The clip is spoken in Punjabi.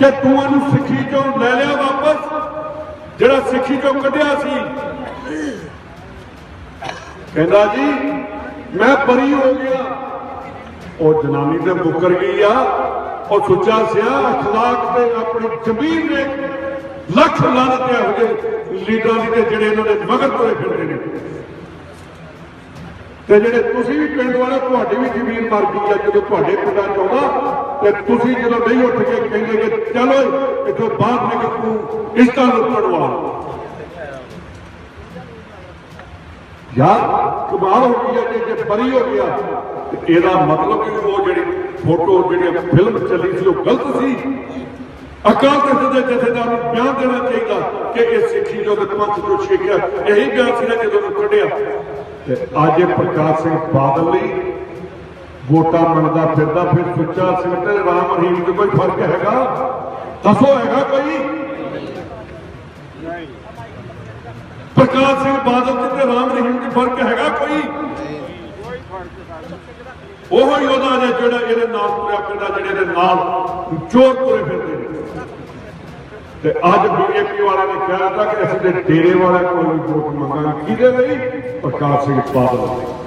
ਕਿ ਤੂੰ ਇਹਨੂੰ ਸਿੱਖੀ ਚੋਂ ਲੈ ਲਿਆ ਵਾਪਸ ਜਿਹੜਾ ਸਿੱਖੀ ਚੋਂ ਕੱਢਿਆ ਸੀ ਕਹਿੰਦਾ ਜੀ ਮੈਂ ਬਰੀ ਹੋ ਗਿਆ ਉਹ ਜਨਾਨੀ ਤੇ ਮੁੱਕਰ ਗਈ ਆ ਉਹ ਸੁੱਚਾ ਸਿਆ اخلاق ਤੇ ਆਪਣੀ ਜ਼ਮੀਨ ਦੇ ਲੱਖ ਲਾਨਤ ਇਹੋ ਜਿਹੇ ਲੀਡਰਾਂ ਦੀ ਤੇ ਜਿਹੜੇ ਇਹਨਾਂ ਦੇ ਮਗਰ ਤੁਰੇ ਫਿਰਦੇ ਨੇ ਤੇ ਜਿਹੜੇ ਤੁਸੀਂ ਵੀ ਪਿੰਡ ਵਾਲੇ, ਤੁਹਾਡੀ ਵੀ ਜ਼ਮੀਨ ਮਰ ਗਈ ਆ, ਜਦੋਂ ਤੁਹਾਡੇ ਪਿੰਡਾਂ ਚ ਆਉਂਦਾ, ਤੇ ਤੁਸੀਂ ਜਦੋਂ ਨਹੀਂ ਉੱਠ ਕੇ ਕਹਿੰਦੇ ਕਿ ਚਲੋ ਇੱਥੋਂ ਬਾਹਰ ਨਿਕਲ ਤੂੰ ਇਸਤਾ ਲੁੱਟਣ ਵਾਲਾ। ਯਾਰ, ਕਮਾਲ ਹੋ ਗਈ ਹੈ ਜੇ ਪਰੀ ਹੋ ਗਿਆ, ਤੇ ਇਹਦਾ ਮਤਲਬ ਕਿ ਉਹ ਜਿਹੜੀ ਫੋਟੋ, ਜਿਹੜੀ ਫਿਲਮ ਚੱਲੀ ਅਕਾਲ ਤਖਤ ਦੇ ਜਥੇਦਾਰ ਨੂੰ ਬਿਆਨ ਦੇਣਾ ਚਾਹੀਦਾ ਕਿ ਇਹ ਸਿੱਖੀ ਜੋ ਪੰਥ ਤੋਂ ਛੇਕਿਆ, ਇਹੀ ਬਿਆਨ ਸੀ ਜਦੋਂ ਨੂੰ ਕੱਢਿਆ। ਤੇ ਅੱਜ ਪ੍ਰਕਾਸ਼ ਸਿੰਘ ਬਾਦਲ ਲਈ ਵੋਟਾਂ ਮੰਗਦਾ ਫਿਰਦਾ, ਫਿਰ ਸੁੱਚਾ ਸਿੰਘ ਤੇ ਰਾਮ ਰਹੀਮ 'ਚ ਕੋਈ ਫ਼ਰਕ ਹੈਗਾ? ਦੱਸੋ ਹੈਗਾ ਕੋਈ? ਪ੍ਰਕਾਸ਼ ਸਿੰਘ ਬਾਦਲ ਤੇ ਤੇ ਰਾਮ ਰਹੀਮ 'ਚ ਫ਼ਰਕ ਹੈਗਾ ਕੋਈ? ਉਹ ਹੀ ਉਹਦਾ ਜਿਹੜਾ ਇਹਦੇ ਨਾਲ ਤੁਰਿਆ ਫਿਰਦਾ, ਜਿਹੜੇ ਇਹਦੇ ਨਾਲ ਚੋਰ ਤੁਰੇ ਤੇ ਅੱਜ ਬੀਜੇਪੀ ਵਾਲਿਆਂ ਨੇ ਕਿਹਾ ਤਾਂ ਕਿ ਅਸੀਂ ਤੇ ਡੇਰੇ ਵਾਲਾ ਕੋਈ ਵੀ ਵੋਟ ਮੰਗਾਂਗੇ। ਕਿਹਦੇ ਲਈ? ਪ੍ਰਕਾਸ਼ ਸਿੰਘ ਬਾਦਲ। ਲਈ